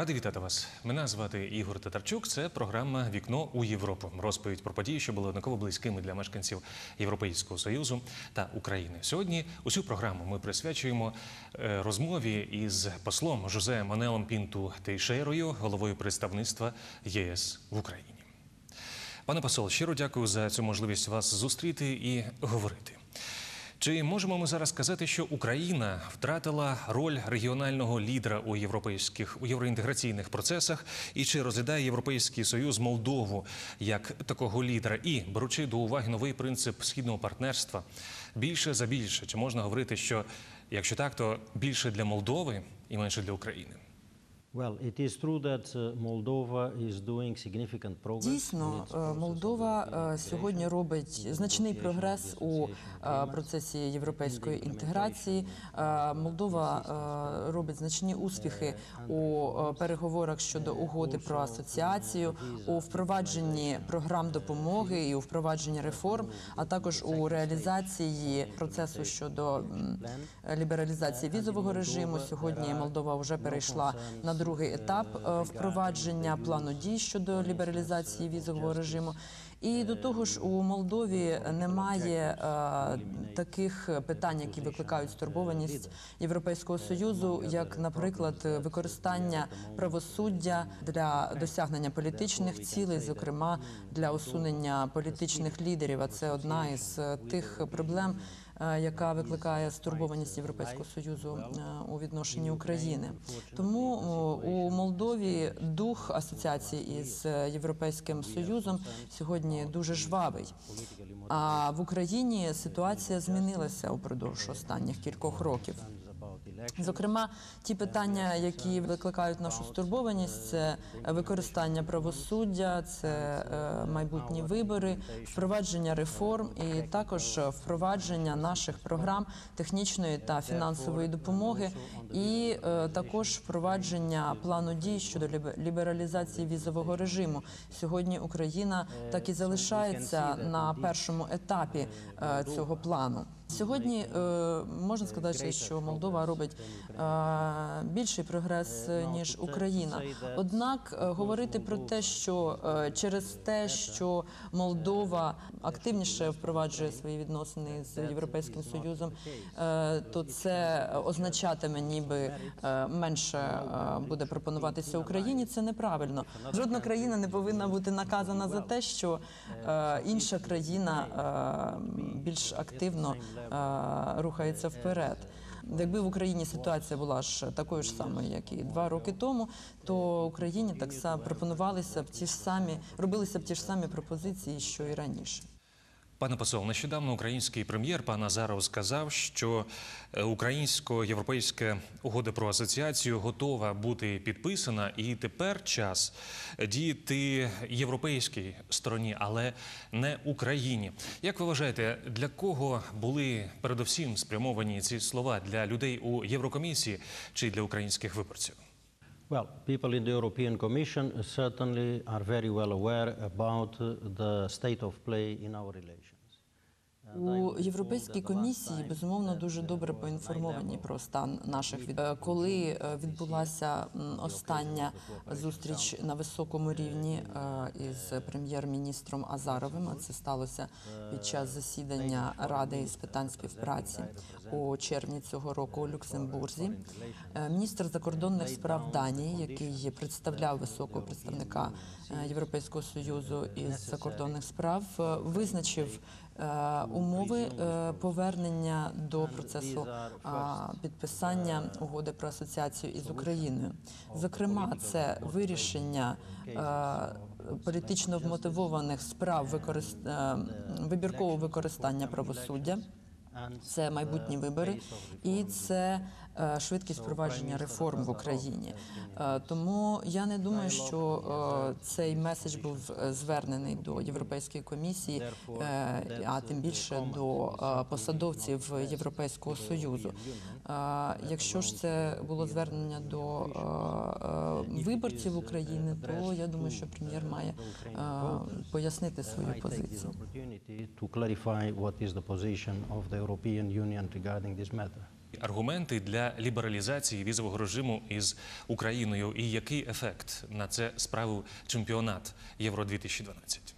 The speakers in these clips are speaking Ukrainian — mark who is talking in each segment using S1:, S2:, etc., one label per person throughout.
S1: Радий вітати вас. Мене звати Ігор Татарчук. Це програма Вікно у Європу. Розповідь про події, що були однаково близькими для мешканців Європейського союзу та України. Сьогодні усю програму ми присвячуємо е, розмові із послом Жозе Манелом Пінту Тейшерою, головою представництва ЄС в Україні. Пане посол, щиро дякую за цю можливість вас зустріти і говорити. Чи можемо ми зараз сказати, що Україна втратила роль регіонального лідера у європейських у євроінтеграційних процесах, і чи розглядає Європейський Союз Молдову як такого лідера? І беручи до уваги новий принцип східного партнерства, більше за більше, чи можна говорити, що якщо так, то більше для Молдови і менше для України?
S2: Дійсно,
S3: its
S2: е, Молдова е, сьогодні робить значний прогрес у е, процесі європейської інтеграції. Молдова робить значні успіхи у переговорах щодо угоди про асоціацію, у впровадженні програм допомоги і у впровадженні реформ, а також у реалізації процесу щодо лібералізації візового режиму. Сьогодні Молдова вже перейшла на другий етап е, впровадження плану дій щодо лібералізації візового режиму. І до того ж, у Молдові немає е, таких питань, які викликають стурбованість Європейського союзу, як, наприклад, використання правосуддя для досягнення політичних цілей, зокрема для усунення політичних лідерів. А це одна із е, тих проблем, яка викликає стурбованість Європейського союзу е, у відношенні України. Тому у Молдові дух асоціації із е, Європейським Союзом сьогодні дуже жвавий. А в Україні ситуація змінилася упродовж останніх кількох років. Зокрема, ті питання, які викликають нашу стурбованість, це використання правосуддя, це е, майбутні вибори, впровадження реформ і також впровадження наших програм технічної та фінансової допомоги, і е, також впровадження плану дій щодо лібе- лібералізації візового режиму. Сьогодні Україна так і залишається на першому етапі е, цього плану. Сьогодні е, можна сказати, що Молдова робить е, більший прогрес е, ніж Україна. Однак е, говорити про те, що е, через те, що Молдова активніше впроваджує свої відносини з Європейським Союзом, е, то це означатиме, ніби е, менше е, буде пропонуватися Україні. Це неправильно. Жодна країна не повинна бути наказана за те, що е, інша країна е, більш активно е, рухається вперед. Якби в Україні ситуація була ж такою ж самою, як і два роки тому, то Україні так само пропонувалися б ті ж самі, робилися б ті ж самі пропозиції, що і раніше.
S1: Пане посол, нещодавно український прем'єр пан Азаров сказав, що е, українсько-європейська угода про асоціацію готова бути підписана, і тепер час діяти європейській стороні, але не Україні. Як ви вважаєте, для кого були передовсім спрямовані ці слова для людей у Єврокомісії чи для українських виборців?
S3: Well, people in the European Commission certainly are very well aware about uh, the state of play in our relations.
S2: У європейській комісії безумовно дуже добре поінформовані про стан наших від коли е, відбулася остання зустріч на високому рівні е, із прем'єр-міністром Азаровим. а Це сталося під час засідання ради з питань співпраці у червні цього року у Люксембурзі. Е, Міністр закордонних справ Данії, який представляв високого представника е, Європейського союзу із закордонних справ, е, визначив умови повернення до процесу підписання угоди про асоціацію із Україною. Зокрема, це вирішення політично вмотивованих справ використ... вибіркового використання правосуддя. Це майбутні вибори, і це швидкість впровадження реформ в Україні. Е, Тому я не думаю, що е, цей меседж був е, звернений до Європейської комісії, е, а тим більше до е, посадовців Європейського союзу. Е, Якщо ж це було звернення до е, е, виборців України, то я думаю, що прем'єр має е, пояснити свою позицію.
S3: to clarify what is the position of the European Union regarding this matter.
S1: Аргументи для лібералізації візового режиму із Україною? І який ефект на це справив чемпіонат Євро 2012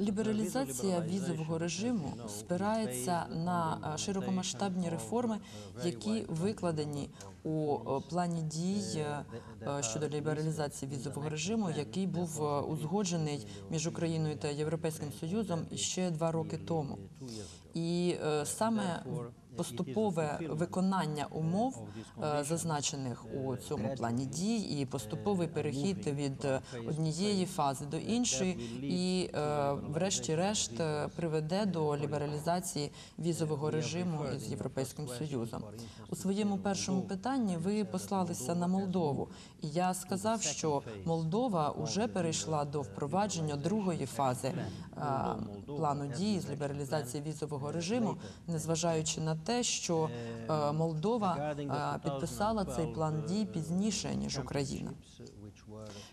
S2: Лібералізація візового режиму спирається на широкомасштабні реформи, які викладені у е, плані дій е, е, щодо лібералізації візового режиму, який був узгоджений між Україною та Європейським Союзом ще два роки тому. І е, саме поступове виконання умов, е, зазначених у цьому плані дій, і поступовий перехід від е, однієї фази до іншої, і, е, врешті-решт, приведе до лібералізації візового режиму із Європейським Союзом. У своєму першому питанні ви послалися на Молдову, і я сказав, що Молдова вже перейшла до впровадження другої фази плану дії з лібералізації візового режиму, незважаючи на те, що е, Молдова е, підписала цей план дій пізніше ніж Україна.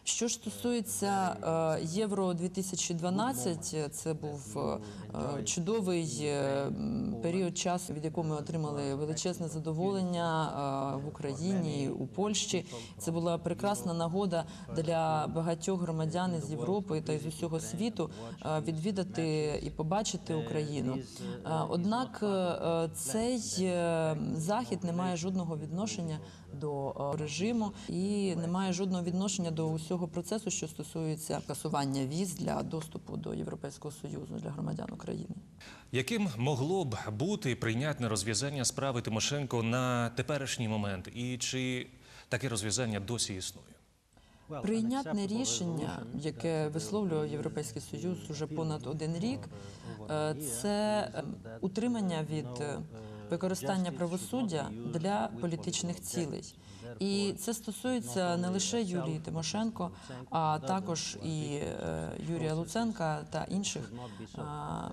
S2: Що ж стосується е, Євро 2012, це був е, чудовий е, період часу, від якого ми отримали величезне задоволення е, в Україні, у Польщі. Це була прекрасна нагода для багатьох громадян із Європи та із усього світу е, відвідати і побачити Україну. Е, Однак е, цей е, захід не має жодного відношення до е, режиму і не має жодного відношення до усього процесу, що стосується касування віз для доступу до Європейського союзу для громадян України.
S1: Яким могло б бути прийнятне розв'язання справи Тимошенко на теперішній момент, і чи таке розв'язання досі існує?
S2: Прийнятне рішення, яке висловлював Європейський Союз уже понад один рік, це утримання від використання правосуддя для політичних цілей. І це стосується не лише Юлії Тимошенко, а також і е, Юрія Луценка та інших е,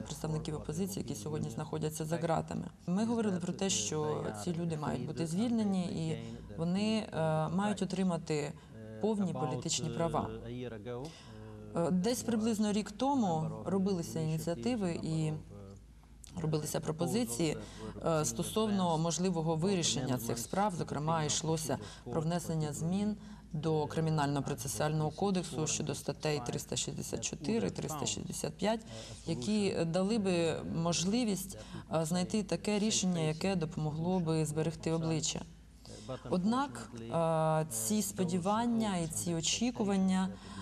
S2: представників опозиції, які сьогодні знаходяться за ґратами. Ми говорили про те, що ці люди мають бути звільнені, і вони е, мають отримати повні політичні права. Е, Десь приблизно рік тому робилися ініціативи і робилися пропозиції е, стосовно можливого вирішення цих справ. Зокрема, йшлося про внесення змін до кримінального процесуального кодексу щодо статей 364, 365, які дали би можливість е, знайти таке рішення, яке допомогло би зберегти обличчя. Однак е, ці сподівання і ці очікування, е,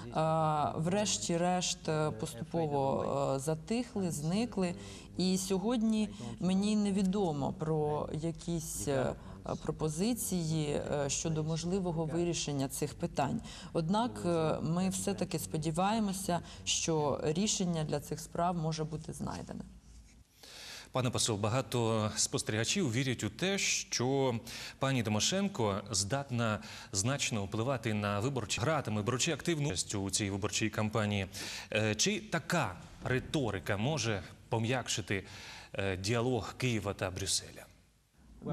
S2: врешті-решт, е, поступово е, затихли, зникли. І сьогодні мені невідомо про якісь. е, Пропозиції щодо можливого вирішення цих питань. Однак ми все таки сподіваємося, що рішення для цих справ може бути знайдене.
S1: Пане посол, багато спостерігачів вірять у те, що пані Тимошенко здатна значно впливати на виборчі гратиме, беручи активну участь у цій виборчій кампанії. Е, Чи така риторика може пом'якшити е, діалог Києва та Брюсселя?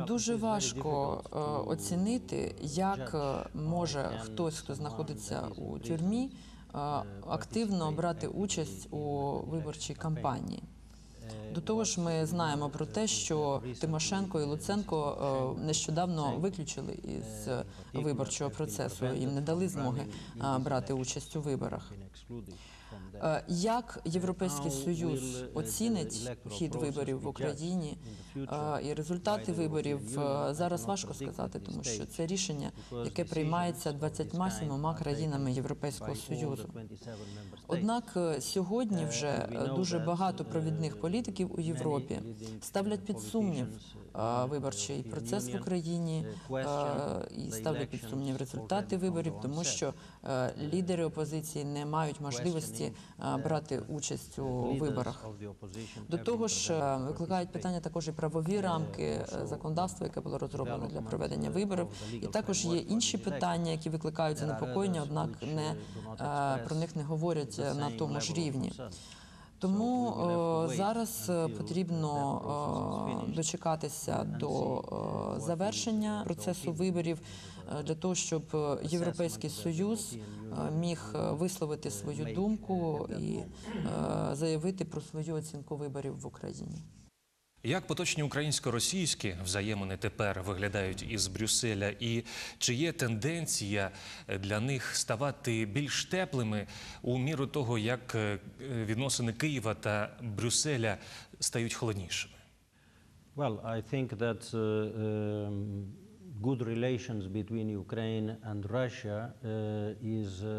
S2: Дуже важко е, оцінити, як може хтось, хто знаходиться у тюрмі, активно брати участь у виборчій кампанії. До того ж, ми знаємо про те, що Тимошенко і Луценко е, нещодавно виключили із е, виборчого процесу. Їм не дали змоги е, брати участь у виборах. Е, Як Європейський Союз оцінить хід виборів в Україні е, і результати виборів е, зараз важко сказати, тому що це рішення, яке приймається 27 країнами Європейського Союзу. Однак е, сьогодні вже е, дуже багато провідних політиків у Європі ставлять під сумнів е, виборчий процес в Україні е, і ставлять під сумнів результати виборів, тому що е, лідери опозиції не мають можливості е, брати участь у виборах. До того ж, е, викликають питання також і правові рамки е, законодавства, яке було розроблено для проведення виборів. І також є інші питання, які викликають занепокоєння, однак не е, про них не говорять е, на тому ж рівні. Тому е, зараз е, потрібно е, дочекатися до е, завершення процесу виборів е, для того, щоб е, Європейський Союз е, міг е, висловити свою думку і е, заявити про свою оцінку виборів в Україні.
S1: Як поточні українсько-російські взаємини тепер виглядають із Брюсселя, і чи є тенденція для них ставати більш теплими у міру того, як е, відносини Києва та Брюсселя стають холоднішими?
S3: Well, I think that uh, um, good relations between Ukraine and Russia uh, is uh,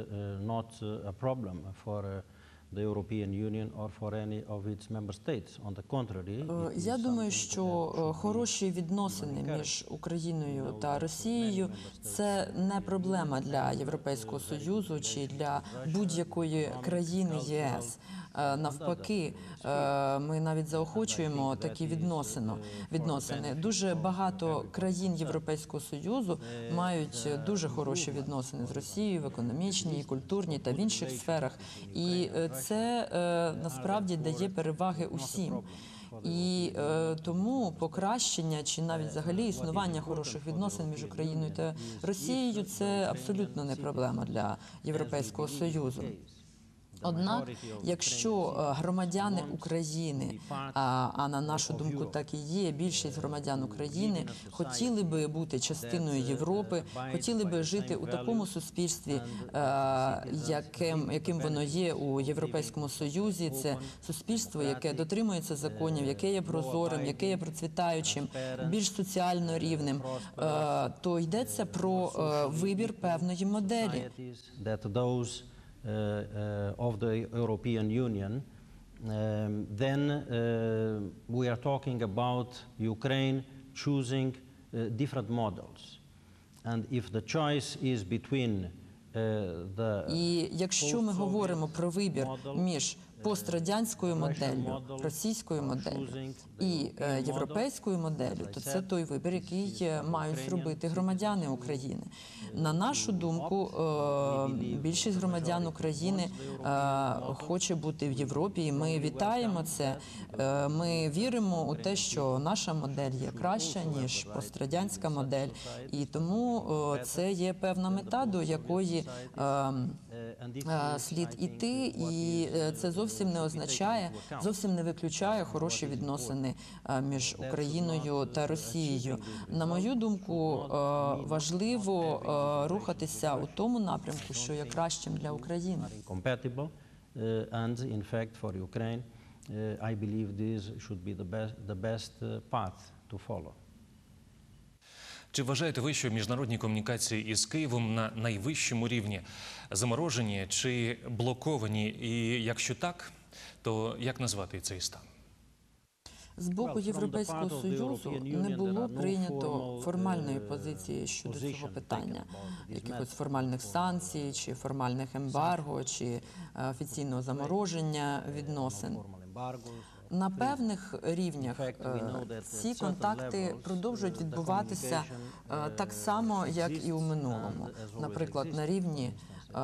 S3: not a problem for uh, the European Union or for any of its member states. On the contrary,
S2: Е,
S3: it is
S2: Я думаю, що е, хороші відносини між Україною та Росією це не проблема для Європейського союзу чи для будь-якої країни єС. Е, Навпаки, е, ми навіть заохочуємо такі відносини. Відносини. дуже багато країн Європейського союзу мають дуже хороші відносини з Росією в економічній, культурній та в інших сферах. І е, це е, насправді дає переваги усім. І е, тому покращення чи навіть взагалі існування хороших відносин між Україною та Росією це абсолютно не проблема для Європейського союзу. Однак, якщо е, громадяни України, а, на нашу думку, так і є, більшість громадян України хотіли би бути частиною Європи, хотіли би жити у такому суспільстві, е, яким, яким воно є у Європейському Союзі. Це суспільство, яке дотримується законів, яке є прозорим, яке є процвітаючим, більш соціально рівним, е, то йдеться про е, вибір певної моделі.
S3: societies that those uh, uh, of the European Union, um, then uh, we are talking about Ukraine choosing uh, different models. And if the choice is between uh, the
S2: І якщо ми говоримо про вибір між пострадянською моделлю, російською моделлю і е, європейською моделлю, то це той вибір, який мають зробити громадяни України. На нашу думку, е, більшість громадян України е, хоче бути в Європі, і ми вітаємо це. Ми віримо у те, що наша модель є краща ніж пострадянська модель, і тому це є певна мета, до якої
S3: uh,
S2: слід іти, і е,
S3: uh,
S2: це зовсім не означає, зовсім не виключає хороші відносини між Україною та Росією. На мою думку, важливо рухатися у тому напрямку, що є кращим для України.
S3: Uh, I believe this should be the best, the best path to follow.
S1: Чи вважаєте ви, що міжнародні комунікації із Києвом на найвищому рівні заморожені чи блоковані? І якщо так, то як назвати цей стан?
S2: З боку Європейського Союзу не було прийнято формальної
S3: uh,
S2: позиції щодо цього питання, якихось формальних санкцій, чи формальних ембарго, чи е, офіційного замороження відносин. На певних рівнях е, ці контакти продовжують
S3: uh,
S2: відбуватися е, так
S3: uh,
S2: само, як і у минулому. Наприклад, на рівні е,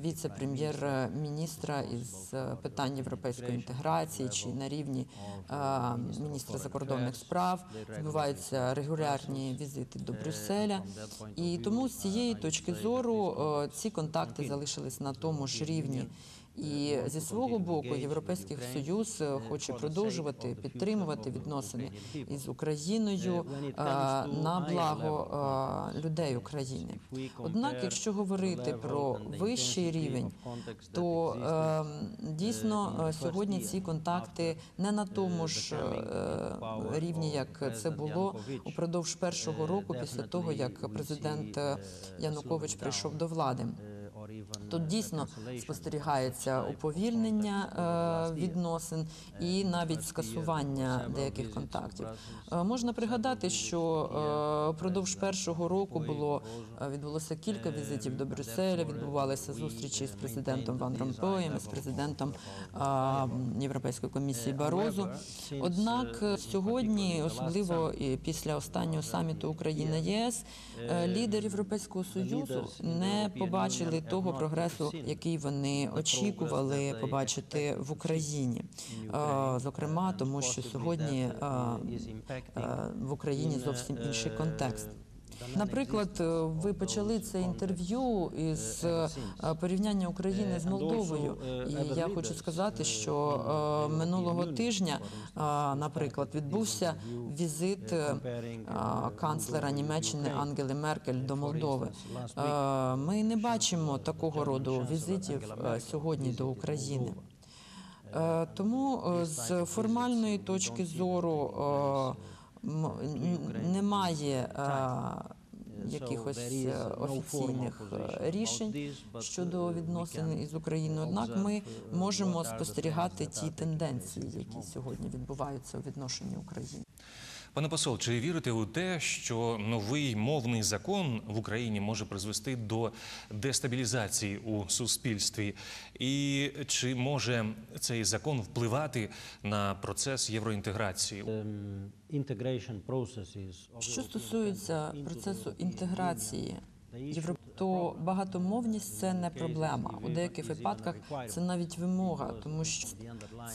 S2: віце-прем'єр-міністра із питань європейської інтеграції, чи на рівні е, міністра закордонних справ відбуваються регулярні візити до Брюсселя. І тому з цієї точки зору ці контакти залишились на тому ж рівні. І зі свого боку Європейський Союз е, хоче продовжувати підтримувати відносини із Україною е, на благо е, людей України. Однак, якщо говорити про вищий рівень, то е, дійсно е, сьогодні ці контакти не на тому ж е, рівні, як це було упродовж першого року, після того як президент е, Янукович прийшов до влади. Тут дійсно спостерігається уповільнення е, відносин і навіть скасування деяких контактів. Е, можна пригадати, що е, упродовж першого року було е, відбулося кілька візитів до Брюсселя, відбувалися зустрічі з президентом Ван Ромпоєм, з президентом е, Європейської комісії Барозу. Однак е, сьогодні, особливо і після останнього саміту Україна єС, е, лідери Європейського союзу не побачили того прогресу, який вони очікували побачити в Україні. Е, Зокрема, тому що сьогодні е, е, в Україні зовсім інший контекст. Наприклад, е, ви почали це інтерв'ю із е, порівняння України з Молдовою. І я хочу сказати, що е, минулого тижня, е, наприклад, відбувся візит е, е, канцлера Німеччини Ангели Меркель до Молдови. Е, Ми не бачимо такого роду візитів е, сьогодні до України. Е, Тому е, з формальної точки зору е, немає е, якихось е, офіційних е, рішень щодо відносин із Україною. Однак ми можемо спостерігати ті тенденції, які сьогодні відбуваються у відношенні України.
S1: Пане посол, чи вірите у те, що новий мовний закон в Україні може призвести до дестабілізації у суспільстві? І чи може цей закон впливати на процес євроінтеграції?
S3: Processes
S2: Що стосується процесу інтеграції то багатомовність це не проблема. У деяких випадках це навіть вимога, тому що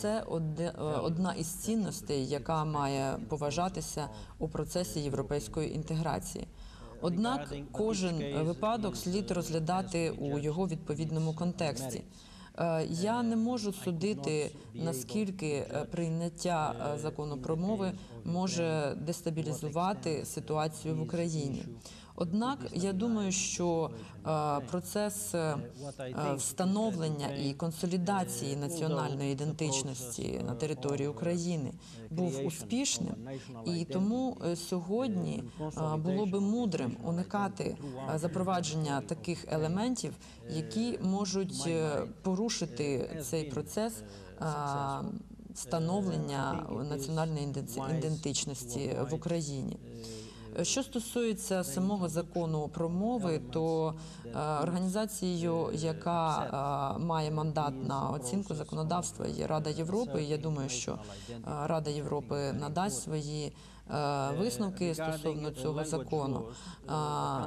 S2: це е, одна із цінностей, яка має поважатися у процесі європейської інтеграції. Однак кожен випадок слід розглядати у його відповідному контексті. Е, Я не можу судити наскільки е, прийняття закону про мови може дестабілізувати ситуацію в Україні. Однак я думаю, що е, процес е, встановлення і консолідації національної ідентичності на території України був успішним, і тому е, сьогодні було би мудрим уникати запровадження таких елементів, які можуть порушити цей процес. Встановлення національної іденти- ідентичності в Україні. Що стосується самого закону про мови, то е, організацією, яка е, має мандат на оцінку законодавства, є Рада Європи. Я думаю, що е, Рада Європи надасть свої висновки стосовно цього закону.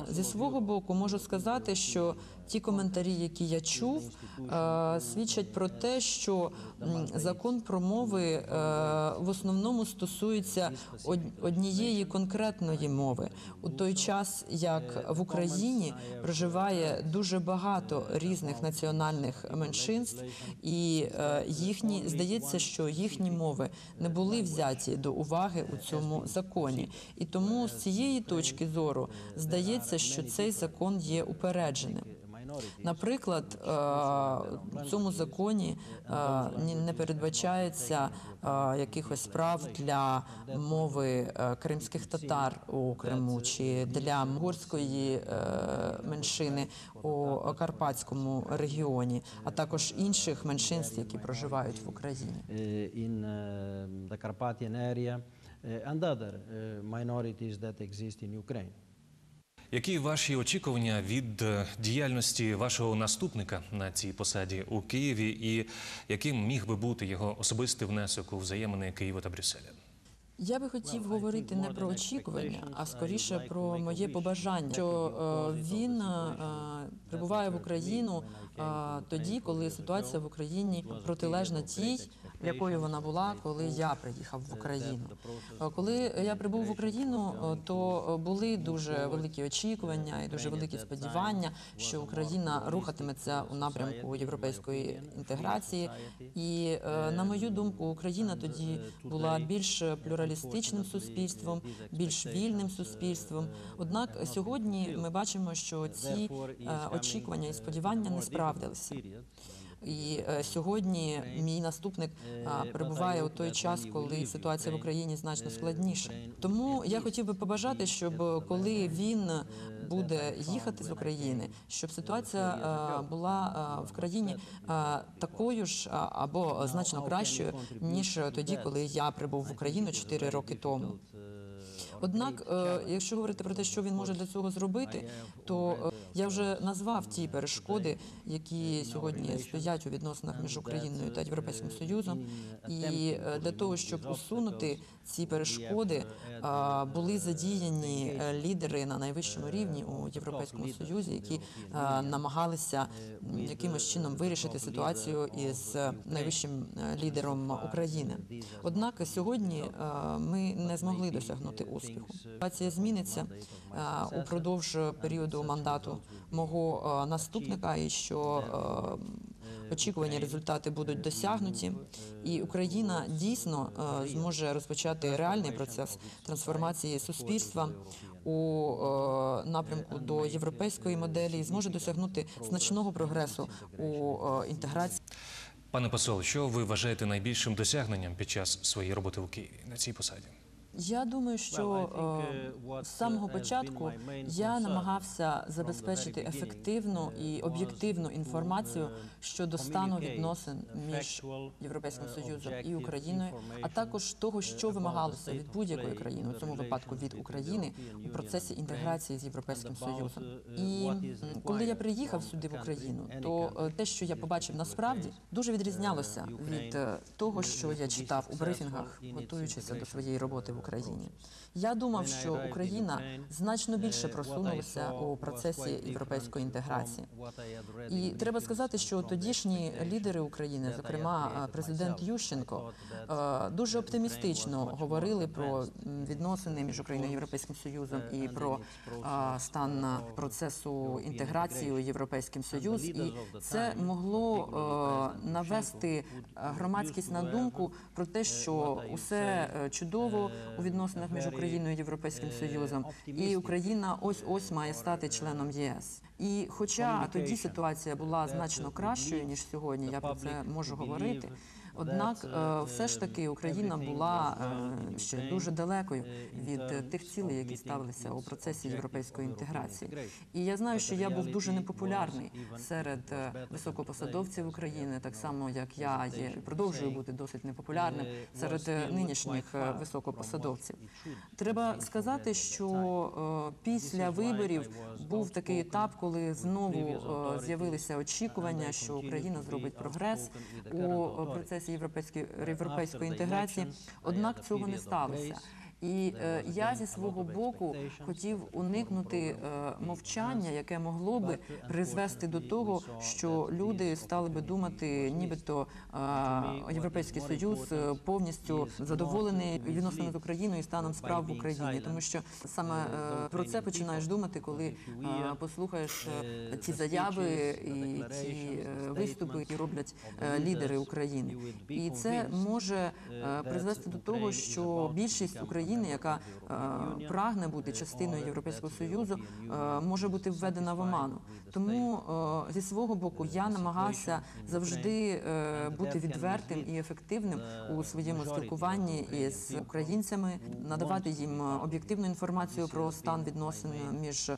S2: Зі свого боку можу сказати, що ті коментарі, які я чув, е, свідчать про те, що закон про мови е, в основному стосується однієї конкретної мови, у той час як в Україні проживає дуже багато різних національних меншинств, і е, їхні здається, що їхні мови не були взяті до уваги у цьому законі. І тому з цієї точки зору здається, що цей закон є упередженим. Наприклад, е, в цьому законі е, не передбачається е, якихось прав для мови кримських татар у Криму чи для угорської е, меншини у Карпатському регіоні, а також інших меншинств, які проживають в Україні.
S3: Carpathian area and other minorities that exist in Ukraine.
S1: Які ваші очікування від е, діяльності вашого наступника на цій посаді у Києві, і яким міг би бути його особистий внесок у взаємини Києва та Брюсселя?
S2: Я би хотів говорити не про очікування, а скоріше про моє побажання, що е, він е, прибуває в Україну е, тоді, коли ситуація в Україні протилежна тій, якою вона була, коли я приїхав в Україну. Е, Коли я прибув в Україну, е, то е, були дуже великі очікування і дуже великі сподівання, що Україна рухатиметься у напрямку європейської інтеграції. І е, на мою думку, Україна тоді була більш плюралістичним суспільством, більш вільним суспільством. Однак сьогодні ми бачимо, що ці е, очікування і сподівання не справдилися. І е, сьогодні мій наступник е, перебуває у той час, коли ситуація в Україні значно складніша. Тому я хотів би побажати, щоб е, коли він буде їхати з України, щоб ситуація е, була е, в країні е, такою ж або значно кращою ніж тоді, коли я прибув в Україну 4 роки тому. Однак, е, якщо говорити про те, що він може для цього зробити, то е, я вже назвав ті перешкоди, які сьогодні стоять у відносинах між Україною та Європейським Союзом. І е, для того, щоб усунути ці перешкоди, е, були задіяні е, лідери на найвищому рівні у Європейському Союзі, які е, намагалися якимось чином вирішити ситуацію із е, найвищим е, лідером України. Однак сьогодні е, ми не змогли досягнути успіху. Ситуація зміниться е, упродовж періоду мандату мого е, наступника, і що е, очікувані результати будуть досягнуті, і Україна дійсно зможе розпочати реальний процес трансформації суспільства у напрямку до європейської моделі і зможе досягнути значного прогресу у інтеграції.
S1: Пане посол, що ви вважаєте найбільшим досягненням під час своєї роботи в Києві на цій посаді?
S2: Я думаю, що е, з самого початку я намагався забезпечити ефективну і об'єктивну інформацію щодо стану відносин між Європейським Союзом і Україною, а також того, що вимагалося від будь-якої країни, у цьому випадку від України, у процесі інтеграції з Європейським Союзом. І коли я приїхав сюди в Україну, то е, те, що я побачив насправді, дуже відрізнялося від е, того, що я читав у брифінгах, готуючися до своєї роботи в Україні. Я думав, що Україна значно більше просунулася у процесі європейської інтеграції. І треба сказати, що тодішні лідери України, зокрема президент Ющенко, дуже оптимістично говорили про відносини між Україною і Європейським Союзом і про стан процесу інтеграції у Європейський Союз. І це могло навести громадськість на думку про те, що усе е, чудово у відносинах між Україною і Європейським Союзом, і Україна ось ось має стати членом єС. І хоча тоді ситуація була значно кращою ніж сьогодні, я про це можу говорити. Однак, е, все ж таки, Україна була е, ще дуже далекою від е, тих цілей, які ставилися у процесі європейської інтеграції. І я знаю, що я був дуже непопулярний серед е, високопосадовців України, так само як я є продовжую бути досить непопулярним серед е, нинішніх е, високопосадовців. Треба сказати, що е, після виборів був такий етап, коли знову е, з'явилися очікування, що Україна зробить прогрес у е, процесі європейської європейської інтеграції. Однак цього не сталося. І е, я зі свого боку хотів уникнути е, мовчання, яке могло би призвести до того, що люди стали би думати, нібито е, європейський союз е, повністю задоволений відносинами з Україною і станом справ в Україні, тому що саме е, про це починаєш думати, коли е, послухаєш е, ті заяви і ті е, виступи, які роблять е, лідери України. І це може е, призвести до того, що більшість України, яка е, прагне бути частиною Європейського союзу, е, може бути введена в оману. Тому е, зі свого боку я намагався завжди бути відвертим і ефективним у своєму спілкуванні із українцями, надавати їм об'єктивну інформацію про стан відносин між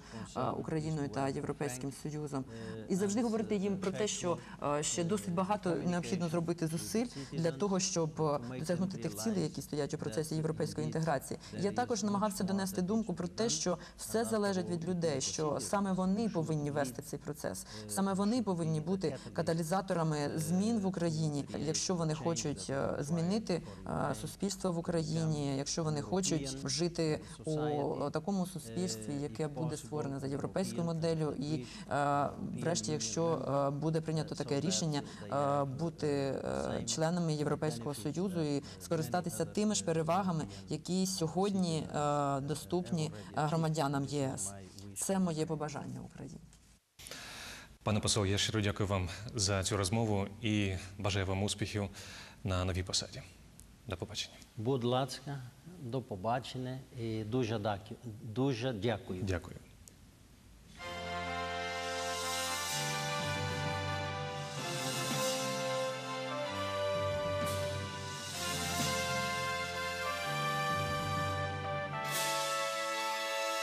S2: Україною та Європейським Союзом, і завжди говорити їм про те, що ще досить багато необхідно зробити зусиль для того, щоб досягнути тих цілей, які стоять у процесі європейської інтеграції. Я також намагався донести думку про те, що все залежить від людей, що саме вони повинні вести цей процес, саме вони повинні бути каталізаторами змін в Україні, якщо вони хочуть е, змінити е, суспільство в Україні, якщо вони хочуть жити у такому суспільстві, яке буде створене за європейською моделлю, і е, врешті, якщо е, буде прийнято таке рішення е, бути е, членами Європейського союзу і скористатися тими ж перевагами, які сьогодні е, доступні е, громадянам ЄС. Це моє побажання Україні.
S1: Пане посол, я щиро дякую вам за цю розмову і бажаю вам успіхів на новій посаді. До побачення.
S3: Будь ласка, до побачення і дуже. Дуже дякую.
S1: Дякую.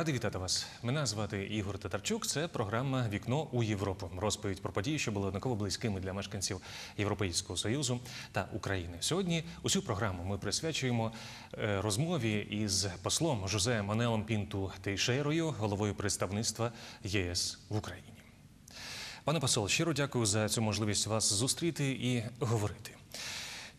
S1: Радий вітати вас. Мене звати Ігор Татарчук. Це програма Вікно у Європу. Розповідь про події, що були однаково близькими для мешканців Європейського союзу та України. Сьогодні усю програму ми присвячуємо е, розмові із послом Жозе Манелом Пінту Тейшерою, головою представництва ЄС в Україні. Пане посол, щиро дякую за цю можливість вас зустріти і говорити.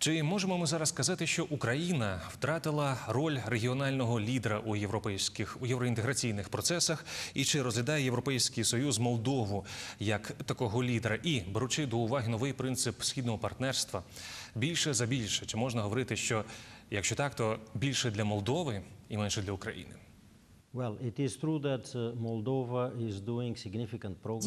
S1: Чи можемо ми зараз сказати, що Україна втратила роль регіонального лідера у європейських у євроінтеграційних процесах, і чи розглядає Європейський Союз Молдову як такого лідера? І беручи до уваги новий принцип східного партнерства, більше за більше, чи можна говорити, що якщо так, то більше для Молдови і менше для України?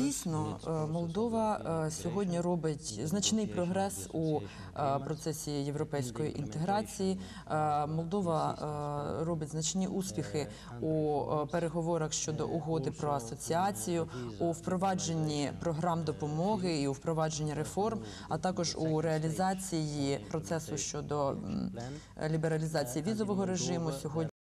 S2: Дійсно,
S3: its
S2: е, Молдова е, сьогодні робить значний прогрес у е, процесі європейської інтеграції. Молдова робить значні успіхи у переговорах щодо угоди про асоціацію, у впровадженні програм допомоги і у впровадженні реформ, а також у реалізації процесу щодо лібералізації візового режиму. Сьогодні